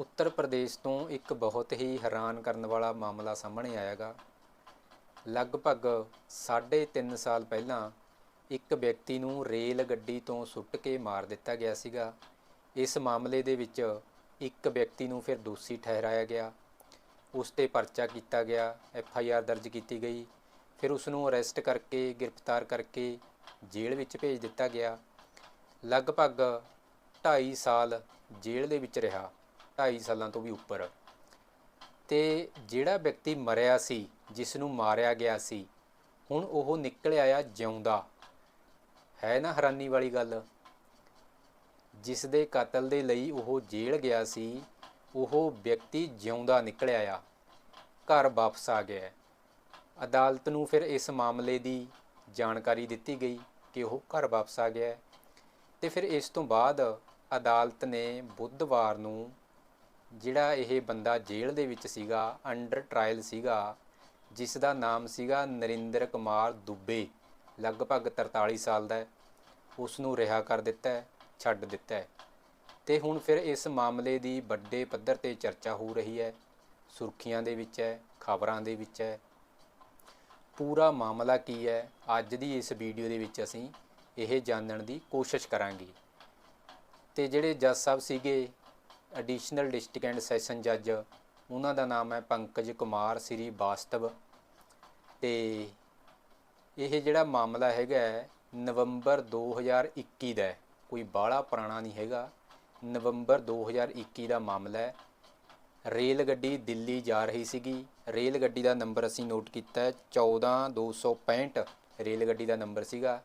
ਉੱਤਰ ਪ੍ਰਦੇਸ਼ ਤੋਂ ਇੱਕ ਬਹੁਤ ਹੀ ਹੈਰਾਨ ਕਰਨ ਵਾਲਾ ਮਾਮਲਾ ਸਾਹਮਣੇ ਆਇਆਗਾ। ਲਗਭਗ 3.5 ਸਾਲ ਪਹਿਲਾਂ ਇੱਕ ਵਿਅਕਤੀ ਨੂੰ ਰੇਲ ਗੱਡੀ ਤੋਂ ਸੁੱਟ ਕੇ ਮਾਰ ਦਿੱਤਾ ਗਿਆ ਸੀਗਾ। ਇਸ ਮਾਮਲੇ ਦੇ ਵਿੱਚ ਇੱਕ ਵਿਅਕਤੀ ਨੂੰ ਫਿਰ ਦੋਸ਼ੀ ਠਹਿਰਾਇਆ ਗਿਆ। ਉਸ ਤੇ ਪਰਚਾ ਕੀਤਾ ਗਿਆ, ਐਫ ਆਈ ਆਰ ਦਰਜ ਕੀਤੀ ਗਈ। ਫਿਰ ਉਸ ਨੂੰ ਅਰੈਸਟ ਕਰਕੇ, ਗ੍ਰਿਫਤਾਰ ਕਰਕੇ ਜੇਲ੍ਹ ਵਿੱਚ ਭੇਜ ਦਿੱਤਾ ਗਿਆ। ਲਗਭਗ 2.5 ਸਾਲ ਜੇਲ੍ਹ ਦੇ ਵਿੱਚ ਰਿਹਾ। 2.5 ਸਾਲਾਂ ਤੋਂ ਵੀ ਉੱਪਰ। ਤੇ ਜਿਹੜਾ ਵਿਅਕਤੀ ਮਰਿਆ ਸੀ ਜਿਸ ਨੂੰ ਮਾਰਿਆ ਗਿਆ ਸੀ, ਹੁਣ ਉਹ ਨਿਕਲ ਆਇਆ ਜਿਉਂਦਾ। ਹੈ ਨਾ ਹੈਰਾਨੀ ਵਾਲੀ ਗੱਲ? ਜਿਸ ਦੇ ਕਤਲ ਦੇ ਲਈ ਉਹ ਜੇਲ੍ਹ ਗਿਆ ਸੀ, ਉਹ ਵਿਅਕਤੀ ਜਿਉਂਦਾ ਨਿਕਲ ਆਇਆ। ਘਰ ਵਾਪਸ ਆ ਗਿਆ। ਅਦਾਲਤ ਨੂੰ ਫਿਰ ਇਸ ਮਾਮਲੇ ਦੀ ਜਾਣਕਾਰੀ ਦਿੱਤੀ ਗਈ ਕਿ ਉਹ ਘਰ ਵਾਪਸ ਆ ਗਿਆ। ਹੈ ਤੇ ਫਿਰ ਇਸ ਤੋਂ ਬਾਅਦ ਅਦਾਲਤ ਨੇ ਬੁੱਧਵਾਰ ਨੂੰ ਜਿਹੜਾ ਇਹ ਬੰਦਾ ਜੇਲ੍ਹ ਦੇ ਵਿੱਚ ਸੀਗਾ ਅੰਡਰ ਟ੍ਰਾਇਲ ਸੀਗਾ ਜਿਸ ਦਾ ਨਾਮ ਸੀਗਾ ਨਰਿੰਦਰ ਕੁਮਾਰ ਦੁੱਬੇ, ਲਗਭਗ 43 ਸਾਲ ਦਾ ਉਸ ਨੂੰ ਰਿਹਾ ਕਰ ਦਿੱਤਾ ਹੈ, ਛੱਡ ਦਿੱਤਾ ਹੈ। ਤੇ ਹੁਣ ਫਿਰ ਇਸ ਮਾਮਲੇ ਦੀ ਵੱਡੇ ਪੱਧਰ ਤੇ ਚਰਚਾ ਹੋ ਰਹੀ ਹੈ। ਸੁਰਖੀਆਂ ਦੇ ਵਿੱਚ ਹੈ, ਖਬਰਾਂ ਦੇ ਵਿੱਚ ਹੈ। ਪੂਰਾ ਮਾਮਲਾ ਕੀ ਹੈ? ਅੱਜ ਦੀ ਇਸ ਵੀਡੀਓ ਦੇ ਵਿੱਚ ਅਸੀਂ ਇਹ ਜਾਣਨ ਦੀ ਕੋਸ਼ਿਸ਼ ਕਰਾਂਗੇ। ਤੇ ਜਿਹੜੇ ਜੱਜ ਸਾਹਿਬ ਸੀਗੇ ਐਡੀਸ਼ਨਲ ਡਿਸਟ੍ਰਿਕਟ ਐਂਡ ਸੈਸ਼ਨ ਜੱਜ ਉਹਨਾਂ ਦਾ ਨਾਮ ਹੈ ਪੰਕਜ ਕੁਮਾਰ ਸ੍ਰੀ ਵਾਸਤਵ ਤੇ ਇਹ ਜਿਹੜਾ ਮਾਮਲਾ ਹੈਗਾ ਹੈ, ਨਵੰਬਰ 2021 ਦਾ ਕੋਈ ਬਾਹਲਾ ਪੁਰਾਣਾ ਨਹੀਂ ਹੈਗਾ। ਨਵੰਬਰ 2021 ਦਾ ਮਾਮਲਾ ਹੈ। ਰੇਲ ਗੱਡੀ ਦਿੱਲੀ ਜਾ ਰਹੀ ਸੀਗੀ। ਰੇਲ ਗੱਡੀ ਦਾ ਨੰਬਰ ਅਸੀਂ ਨੋਟ ਕੀਤਾ ਹੈ। 14265 ਰੇਲ ਗੱਡੀ ਦਾ ਨੰਬਰ ਸੀਗਾ।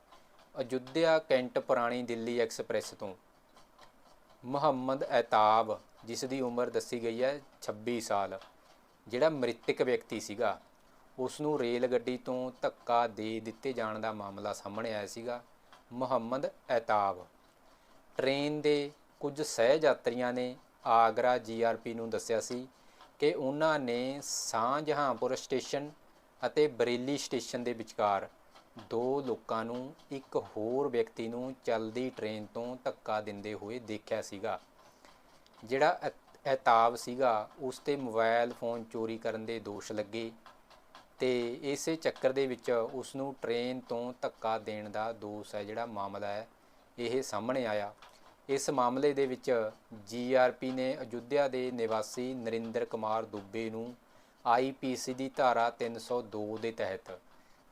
ਅਯੁੱਧਿਆ ਕੈਂਟ ਪੁਰਾਣੀ ਦਿੱਲੀ ਐਕਸਪ੍ਰੈਸ ਤੋਂ। ਮੁਹੰਮਦ ਐਤਾਬ, ਜਿਸ ਦੀ ਉਮਰ ਦੱਸੀ ਗਈ ਹੈ 26 ਸਾਲ, ਜਿਹੜਾ ਮ੍ਰਿਤਕ ਵਿਅਕਤੀ ਸੀਗਾ ਉਸ ਨੂੰ ਰੇਲ ਗੱਡੀ ਤੋਂ ਧੱਕਾ ਦੇ ਦਿੱਤੇ ਜਾਣ ਦਾ ਮਾਮਲਾ ਸਾਹਮਣੇ ਆਇਆ ਸੀਗਾ, ਮੁਹੰਮਦ ਐਤਾਬ। ਟ੍ਰੇਨ ਦੇ ਕੁਝ ਸਹਿ ਯਾਤਰੀਆਂ ਨੇ ਆਗਰਾ ਜੀਆਰਪੀ ਨੂੰ ਦੱਸਿਆ ਸੀ ਕਿ ਉਹਨਾਂ ਨੇ ਸ਼ਾਹਜਹਾਂਪੁਰ ਸਟੇਸ਼ਨ ਅਤੇ ਬਰੇਲੀ ਸਟੇਸ਼ਨ ਦੇ ਵਿਚਕਾਰ ਦੋ ਲੋਕਾਂ ਨੂੰ ਇੱਕ ਹੋਰ ਵਿਅਕਤੀ ਨੂੰ ਚੱਲਦੀ ਟ੍ਰੇਨ ਤੋਂ ਧੱਕਾ ਦਿੰਦੇ ਹੋਏ ਦੇਖਿਆ ਸੀਗਾ। ਜਿਹੜਾ ਅਹਿਤਾਬ ਸੀਗਾ, ਉਸ ਤੇ ਮੋਬਾਈਲ ਫੋਨ ਚੋਰੀ ਕਰਨ ਦੇ ਦੋਸ਼ ਲੱਗੇ ਤੇ ਇਸੇ ਚੱਕਰ ਦੇ ਵਿੱਚ ਉਸ ਨੂੰ ਟ੍ਰੇਨ ਤੋਂ ਧੱਕਾ ਦੇਣ ਦਾ ਦੋਸ਼ ਹੈ ਜਿਹੜਾ ਮਾਮਲਾ ਹੈ, ਇਹ ਸਾਹਮਣੇ ਆਇਆ। ਇਸ ਮਾਮਲੇ ਦੇ ਵਿੱਚ ਜੀਆਰਪੀ ਨੇ ਅਯੁੱਧਿਆ ਦੇ ਨਿਵਾਸੀ ਨਰਿੰਦਰ ਕੁਮਾਰ ਦੁੱਬੇ ਨੂੰ ਆਈਪੀਸੀ ਦੀ ਧਾਰਾ 302 ਦੇ ਤਹਿਤ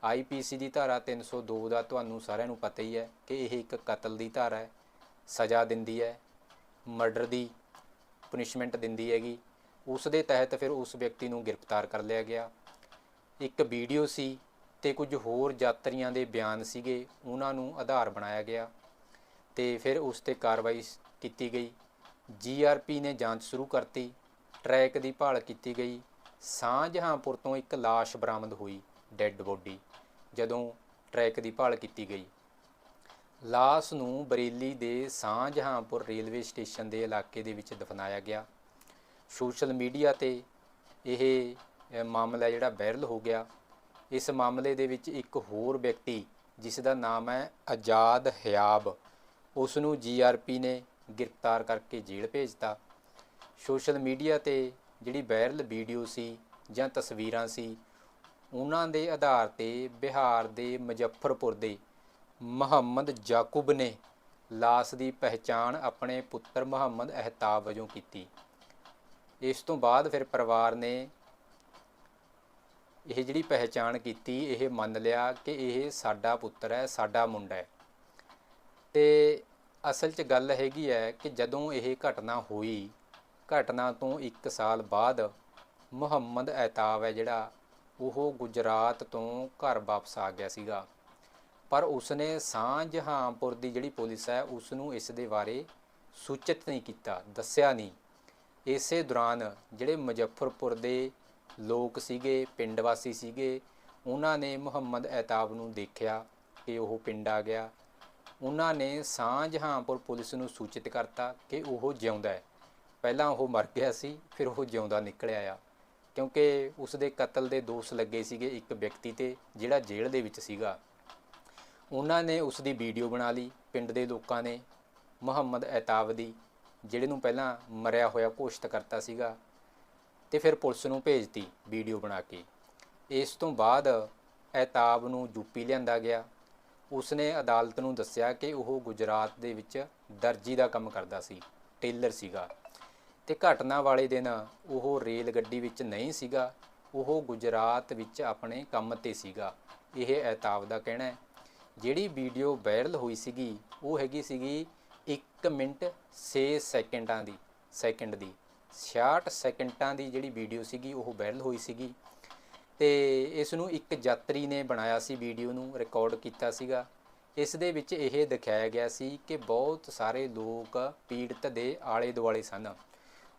ਆਈਪੀਸੀ ਦੀ ਧਾਰਾ 302 ਦਾ ਤੁਹਾਨੂੰ ਸਾਰਿਆਂ ਨੂੰ ਪਤਾ ਹੀ ਹੈ ਕਿ ਇਹ ਇੱਕ ਕਤਲ ਦੀ ਧਾਰਾ ਹੈ, ਸਜ਼ਾ ਦਿੰਦੀ ਹੈ, ਮਰਡਰ ਦੀ ਪਨਿਸ਼ਮੈਂਟ ਦਿੰਦੀ ਹੈਗੀ। ਉਸ ਦੇ ਤਹਿਤ ਫਿਰ ਉਸ ਵਿਅਕਤੀ ਨੂੰ ਗ੍ਰਿਫਤਾਰ ਕਰ ਲਿਆ ਗਿਆ। ਇੱਕ ਵੀਡੀਓ ਸੀ ਤੇ ਕੁਝ ਹੋਰ ਯਾਤਰੀਆਂ ਦੇ ਬਿਆਨ ਸੀਗੇ, ਉਹਨਾਂ ਨੂੰ ਆਧਾਰ ਬਣਾਇਆ ਗਿਆ ਤੇ ਫਿਰ ਉਸ ਤੇ ਕਾਰਵਾਈ ਕੀਤੀ ਗਈ। ਜੀਆਰਪੀ ਨੇ ਜਾਂਚ ਸ਼ੁਰੂ ਕਰਤੀ, ਟਰੈਕ ਦੀ ਭਾਲ ਕੀਤੀ ਗਈ। ਸ਼ਾਹਜਹਾਂਪੁਰ ਤੋਂ ਇੱਕ ਲਾਸ਼ ਬਰਾਮਦ ਹੋਈ, ਡੈੱਡ ਬੋਡੀ। ਜਦੋਂ ਟਰੈਕ ਦੀ ਭਾਲ ਕੀਤੀ ਗਈ। ਲਾਸ਼ ਨੂੰ ਬਰੇਲੀ ਦੇ ਸ਼ਾਹਜਹਾਂਪੁਰ ਰੇਲਵੇ ਸਟੇਸ਼ਨ ਦੇ ਇਲਾਕੇ ਦੇ ਵਿੱਚ ਦਫਨਾਇਆ ਗਿਆ। ਸੋਸ਼ਲ ਮੀਡੀਆ ਤੇ ਇਹ ਮਾਮਲਾ ਜਿਹੜਾ ਵਾਇਰਲ ਹੋ ਗਿਆ। ਇਸ ਮਾਮਲੇ ਦੇ ਵਿੱਚ ਇੱਕ ਹੋਰ ਵਿਅਕਤੀ, ਜਿਸ ਦਾ ਨਾਮ ਹੈ ਆਜ਼ਾਦ ਹਿਆਬ ਉਸ ਨੂੰ ਜੀਆਰਪੀ ਨੇ ਗ੍ਰਿਫਤਾਰ ਕਰਕੇ ਜੇਲ੍ਹ ਭੇਜਤਾ। ਸੋਸ਼ਲ ਮੀਡੀਆ ਤੇ ਜਿਹੜੀ ਵਾਇਰਲ ਵੀਡੀਓ ਸੀ ਜਾਂ ਤਸਵੀਰਾਂ ਸੀ ਉਹਨਾਂ ਦੇ ਆਧਾਰ ਤੇ ਬਿਹਾਰ ਦੇ ਮੁਜ਼ੱਫਰਪੁਰ ਦੇ ਮੁਹੰਮਦ ਜਾਕੂਬ ਨੇ ਲਾਸ਼ ਦੀ ਪਹਿਚਾਣ ਆਪਣੇ ਪੁੱਤਰ ਮੁਹੰਮਦ ਅਹਿਤਾਬ ਵਜੋਂ ਕੀਤੀ। ਇਸ ਤੋਂ ਬਾਅਦ ਫਿਰ ਪਰਿਵਾਰ ਨੇ ਇਹ ਜਿਹੜੀ ਪਹਿਚਾਣ ਕੀਤੀ, ਇਹ ਮੰਨ ਲਿਆ ਕਿ ਇਹ ਸਾਡਾ ਪੁੱਤਰ ਹੈ, ਸਾਡਾ ਮੁੰਡਾ ਹੈ। ਤੇ ਅਸਲ 'ਚ ਗੱਲ ਹੈਗੀ ਹੈ ਕਿ ਜਦੋਂ ਇਹ ਘਟਨਾ ਹੋਈ, ਘਟਨਾ ਤੋਂ 1 ਸਾਲ ਬਾਅਦ ਮੁਹੰਮਦ ਐਤਾਬ ਹੈ ਜਿਹੜਾ ਉਹ ਗੁਜਰਾਤ ਤੋਂ ਘਰ ਵਾਪਸ ਆ ਗਿਆ ਸੀਗਾ। ਪਰ ਉਸਨੇ ਸ਼ਾਹਜਹਾਂਪੁਰ ਦੀ ਜਿਹੜੀ ਪੁਲਿਸ ਹੈ ਉਸ ਨੂੰ ਇਸ ਦੇ ਬਾਰੇ ਸੂਚਿਤ ਨਹੀਂ ਕੀਤਾ, ਦੱਸਿਆ ਨਹੀਂ। ਇਸੇ ਦੌਰਾਨ ਜਿਹੜੇ ਮੁਜ਼ੱਫਰਪੁਰ ਦੇ ਲੋਕ ਸੀਗੇ, ਪਿੰਡ ਵਾਸੀ ਸੀਗੇ, ਉਹਨਾਂ ਨੇ ਮੁਹੰਮਦ ਐਤਾਬ ਨੂੰ ਦੇਖਿਆ ਕਿ ਉਹ ਪਿੰਡ ਆ ਗਿਆ। ਉਹਨਾਂ ਨੇ ਸ਼ਾਹਜਹਾਂਪੁਰ ਪੁਲਿਸ ਨੂੰ ਸੂਚਿਤ ਕਰਤਾ ਕਿ ਉਹ ਜਿਉਂਦਾ ਹੈ। ਪਹਿਲਾਂ ਉਹ ਮਰ ਗਿਆ ਸੀ, ਫਿਰ ਉਹ ਜਿਉਂਦਾ ਨਿਕਲਿਆ ਆ। ਕਿਉਂਕਿ ਉਸ ਦੇ ਕਤਲ ਦੇ ਦੋਸ਼ ਲੱਗੇ ਸੀਗੇ ਇੱਕ ਵਿਅਕਤੀ ਤੇ, ਜਿਹੜਾ ਜੇਲ੍ਹ ਦੇ ਵਿੱਚ ਸੀਗਾ। ਉਹਨਾਂ ਨੇ ਉਸ ਦੀ ਵੀਡੀਓ ਬਣਾ ਲਈ, ਪਿੰਡ ਦੇ ਲੋਕਾਂ ਨੇ। ਮੁਹੰਮਦ ਐਤਾਬ ਦੀ ਜਿਹੜੇ ਨੂੰ ਪਹਿਲਾਂ ਮਰਿਆ ਹੋਇਆ ਘੋਸ਼ਿਤ ਕਰਤਾ ਸੀਗਾ, ਤੇ ਫਿਰ ਪੁਲਿਸ ਨੂੰ ਭੇਜਤੀ ਵੀਡੀਓ ਬਣਾ ਕੇ। ਇਸ ਤੋਂ ਬਾਅਦ ਐਤਾਬ ਨੂੰ ਯੂਪੀ ਲਿਆਂਦਾ ਗਿਆ। ਉਸਨੇ ਅਦਾਲਤ ਨੂੰ ਦੱਸਿਆ ਕਿ ਉਹ ਗੁਜਰਾਤ ਦੇ ਵਿੱਚ ਦਰਜੀ ਦਾ ਕੰਮ ਕਰਦਾ ਸੀ, ਟੇਲਰ ਸੀਗਾ। ਤੇ ਘਟਨਾ ਵਾਲੇ ਦਿਨ ਉਹ ਰੇਲ ਗੱਡੀ ਵਿੱਚ ਨਹੀਂ ਸੀਗਾ, ਉਹ ਗੁਜਰਾਤ ਵਿੱਚ ਆਪਣੇ ਕੰਮ ਤੇ ਸੀਗਾ। ਇਹ ਐਤਾਬ ਦਾ ਕਹਿਣਾ ਹੈ। ਜਿਹੜੀ ਵੀਡੀਓ ਵਾਇਰਲ ਹੋਈ ਸੀਗੀ, ਉਹ ਹੈਗੀ ਸੀਗੀ 1 ਮਿੰਟ 6 ਸੈਕਿੰਡਾਂ ਦੀ, ਸੈਕਿੰਡ ਦੀ 66 ਸੈਕਿੰਡਾਂ ਦੀ ਜਿਹੜੀ ਵੀਡੀਓ ਸੀਗੀ, ਉਹ ਵਾਇਰਲ ਹੋਈ ਸੀਗੀ। ਤੇ ਇਸ ਨੂੰ ਇੱਕ ਯਾਤਰੀ ਨੇ ਬਣਾਇਆ ਸੀ, ਵੀਡੀਓ ਨੂੰ ਰਿਕਾਰਡ ਕੀਤਾ ਸੀਗਾ। ਇਸ ਦੇ ਵਿੱਚ ਇਹ ਦਿਖਾਇਆ ਗਿਆ ਸੀ ਕਿ ਬਹੁਤ ਸਾਰੇ ਲੋਕ ਪੀੜਤ ਦੇ ਆਲੇ ਦੁਆਲੇ ਸਨ।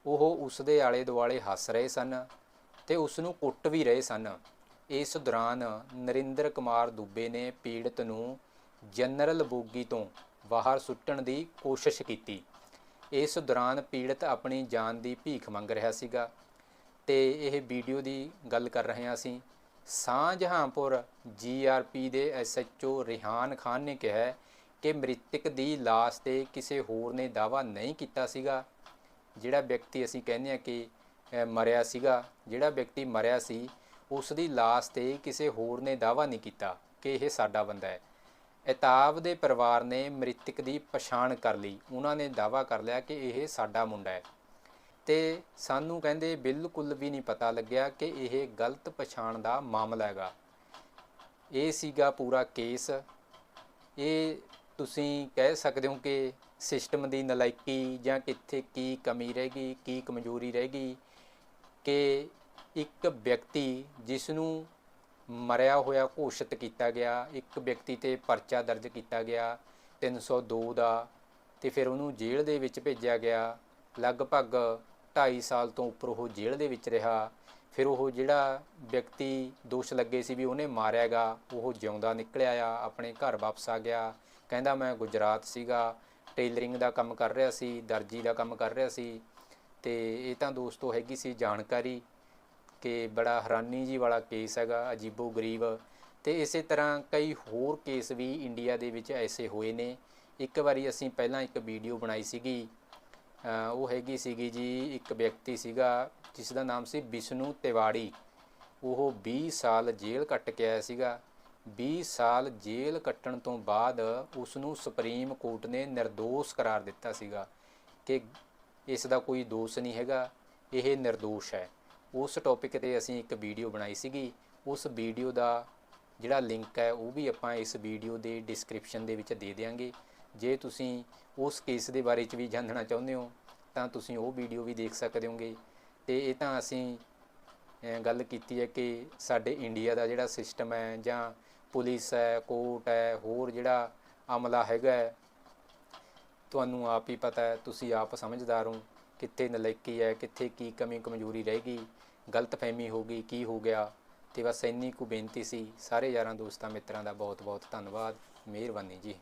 ਉਹ ਉਸ ਦੇ ਆਲੇ ਦੁਆਲੇ ਹੱਸ ਰਹੇ ਸਨ ਤੇ ਉਸ ਨੂੰ ਕੁੱਟ ਵੀ ਰਹੇ ਸਨ। ਇਸ ਦੌਰਾਨ ਨਰਿੰਦਰ ਕੁਮਾਰ ਦੁੱਬੇ ਨੇ ਪੀੜਤ ਨੂੰ ਜਨਰਲ ਬੋਗੀ ਤੋਂ ਬਾਹਰ ਸੁੱਟਣ ਦੀ ਕੋਸ਼ਿਸ਼ ਕੀਤੀ। ਇਸ ਦੌਰਾਨ ਪੀੜਤ ਆਪਣੀ ਜਾਨ ਦੀ ਭੀਖ ਮੰਗ ਰਿਹਾ ਸੀਗਾ ਤੇ ਇਹ ਵੀਡੀਓ ਦੀ ਗੱਲ ਕਰ ਰਹੇ ਹਾਂ ਅਸੀਂ। ਸ਼ਾਹਜਹਾਂਪੁਰ ਜੀਆਰਪੀ ਦੇ ਐਸਐਚਓ ਰਿਹਾਨ ਖਾਨ ਨੇ ਕਿਹਾ ਕਿ ਮ੍ਰਿਤਕ ਦੀ ਲਾਸ਼ ਤੇ ਕਿਸੇ ਹੋਰ ਨੇ ਦਾਵਾ ਨਹੀਂ ਕੀਤਾ ਸੀਗਾ। ਜਿਹੜਾ ਵਿਅਕਤੀ ਅਸੀਂ ਕਹਿੰਦੇ ਆ ਕਿ ਮਰਿਆ ਸੀਗਾ, ਜਿਹੜਾ ਵਿਅਕਤੀ ਮਰਿਆ ਸੀ ਉਸ ਦੀ ਲਾਸ਼ ਤੇ ਕਿਸੇ ਹੋਰ ਨੇ ਦਾਵਾ ਨਹੀਂ ਕੀਤਾ ਕਿ ਇਹ ਸਾਡਾ ਬੰਦਾ ਹੈ। ਇਤਾਬ ਦੇ ਪਰਿਵਾਰ ਨੇ ਮ੍ਰਿਤਕ ਦੀ ਪਛਾਣ ਕਰ ਲਈ। ਉਹਨਾਂ ਨੇ ਦਾਵਾ ਕਰ ਲਿਆ ਕਿ ਇਹ ਸਾਡਾ ਮੁੰਡਾ ਹੈ। ਤੇ ਸਾਨੂੰ ਕਹਿੰਦੇ ਬਿਲਕੁਲ ਵੀ ਨਹੀਂ ਪਤਾ ਲੱਗਿਆ ਕਿ ਇਹ ਗਲਤ ਪਛਾਣ ਦਾ ਮਾਮਲਾ ਹੈਗਾ। ਇਹ ਸੀਗਾ ਪੂਰਾ ਕੇਸ। ਇਹ ਤੁਸੀਂ ਕਹਿ ਸਕਦੇ ਹੋ ਕਿ ਸਿਸਟਮ ਦੀ ਨਲਾਇਕੀ ਜਾਂ ਕਿੱਥੇ ਕੀ ਕਮੀ ਰਹਿ ਗਈ, ਕੀ ਕਮਜ਼ੋਰੀ ਰਹਿ ਗਈ ਕਿ ਇੱਕ ਵਿਅਕਤੀ ਜਿਸ ਨੂੰ ਮਰਿਆ ਹੋਇਆ ਘੋਸ਼ਿਤ ਕੀਤਾ ਗਿਆ, ਇੱਕ ਵਿਅਕਤੀ ਤੇ ਪਰਚਾ ਦਰਜ ਕੀਤਾ ਗਿਆ 302 ਦਾ ਤੇ ਫਿਰ ਉਹਨੂੰ ਜੇਲ੍ਹ ਦੇ ਵਿੱਚ ਭੇਜਿਆ ਗਿਆ, ਲਗਭਗ 2.5 ਸਾਲ ਤੋਂ ਉੱਪਰ ਉਹ ਜੇਲ੍ਹ ਦੇ ਵਿੱਚ ਰਿਹਾ, ਫਿਰ ਉਹ ਜਿਹੜਾ ਵਿਅਕਤੀ ਦੋਸ਼ ਲੱਗੇ ਸੀ ਵੀ ਉਹਨੇ ਮਾਰਿਆਗਾ ਉਹ ਜਿਉਂਦਾ ਨਿਕਲਿਆ ਆ, ਆਪਣੇ ਘਰ ਵਾਪਸ ਆ ਗਿਆ ਕਹਿੰਦਾ ਮੈਂ ਗੁਜਰਾਤ ਸੀਗਾ, ਟੇਲਰਿੰਗ ਦਾ ਕੰਮ ਕਰ ਰਿਹਾ ਸੀ, ਦਰਜੀ ਦਾ ਕੰਮ ਕਰ ਰਿਹਾ ਸੀ, ਤੇ ਇਹ ਤਾਂ ਦੋਸਤੋ ਹੈਗੀ ਸੀ ਜਾਣਕਾਰੀ ਕਿ ਬੜਾ ਹੈਰਾਨੀ ਜੀ ਵਾਲਾ ਕੇਸ ਹੈਗਾ, ਅਜੀਬੋ ਗਰੀਬ। ਤੇ ਇਸੇ ਤਰ੍ਹਾਂ ਕਈ ਹੋਰ ਕੇਸ ਵੀ ਇੰਡੀਆ ਦੇ ਵਿੱਚ ਐਸੇ ਹੋਏ ਨੇ। ਇੱਕ ਵਾਰੀ ਅਸੀਂ ਪਹਿਲਾਂ ਇੱਕ ਵੀਡੀਓ ਬਣਾਈ ਸੀਗੀ ਉਹ ਹੈਗੀ ਸੀਗੀ ਜੀ, ਇੱਕ ਵਿਅਕਤੀ ਸੀਗਾ ਜਿਸ ਦਾ ਨਾਮ ਸੀ ਵਿਸ਼ਨੂੰ ਤਿਵਾੜੀ। ਉਹ 20 ਸਾਲ ਜੇਲ੍ਹ ਕੱਟ ਕੇ ਆਇਆ ਸੀਗਾ। 20 ਸਾਲ ਜੇਲ੍ਹ ਕੱਟਣ ਤੋਂ ਬਾਅਦ ਉਸ ਨੂੰ ਸੁਪਰੀਮ ਕੋਰਟ ਨੇ ਨਿਰਦੋਸ਼ ਕਰਾਰ ਦਿੱਤਾ ਸੀਗਾ ਕਿ ਇਸ ਦਾ ਕੋਈ ਦੋਸ਼ ਨਹੀਂ ਹੈਗਾ, ਇਹ ਨਿਰਦੋਸ਼ ਹੈ। ਉਸ ਟੌਪਿਕ ਤੇ ਅਸੀਂ ਇੱਕ ਵੀਡੀਓ ਬਣਾਈ ਸੀਗੀ। ਉਸ ਵੀਡੀਓ ਦਾ ਜਿਹੜਾ ਲਿੰਕ ਹੈ, ਉਹ ਵੀ ਆਪਾਂ ਇਸ ਵੀਡੀਓ ਦੇ ਡਿਸਕ੍ਰਿਪਸ਼ਨ ਦੇ ਵਿੱਚ ਦੇ ਦੇਵਾਂਗੇ ਜੇ ਤੁਸੀਂ ਉਸ ਕੇਸ ਦੇ ਬਾਰੇ ਚ ਵੀ ਜਾਣਨਾ ਚਾਹੁੰਦੇ ਹੋ, ਤਾਂ ਤੁਸੀਂ ਉਹ ਵੀਡੀਓ ਵੀ ਦੇਖ ਸਕਦੇ ਹੋਗੇ। ਤੇ ਇਹ ਤਾਂ ਅਸੀਂ ਗੱਲ ਕੀਤੀ ਹੈ ਕਿ ਸਾਡੇ ਇੰਡੀਆ ਦਾ ਜਿਹੜਾ ਸਿਸਟਮ ਹੈ ਜਾਂ ਪੁਲਿਸ ਹੈ, ਕੋਰਟ ਹੈ, ਹੋਰ ਜਿਹੜਾ ਅਮਲਾ ਹੈਗਾ ਤੁਹਾਨੂੰ ਆਪ ਹੀ ਪਤਾ ਹੈ, ਤੁਸੀਂ ਆਪ ਸਮਝਦਾਰ ਹੋ ਕਿੱਥੇ ਨਲਾਇਕੀ ਹੈ, ਕਿੱਥੇ ਕੀ ਕਮੀ ਕਮਜ਼ੋਰੀ ਰਹਿ ਗਈ, ਗਲਤਫਹਿਮੀ ਹੋ ਗਈ, ਕੀ ਹੋ ਗਿਆ, ਤੇ ਬਸ ਇੰਨੀ ਕੁ ਬੇਨਤੀ ਸੀ, ਸਾਰੇ ਯਾਰਾਂ ਦੋਸਤਾਂ ਮਿੱਤਰਾਂ ਦਾ ਬਹੁਤ ਬਹੁਤ ਧੰਨਵਾਦ, ਮਿਹਰਬਾਨੀ ਜੀ।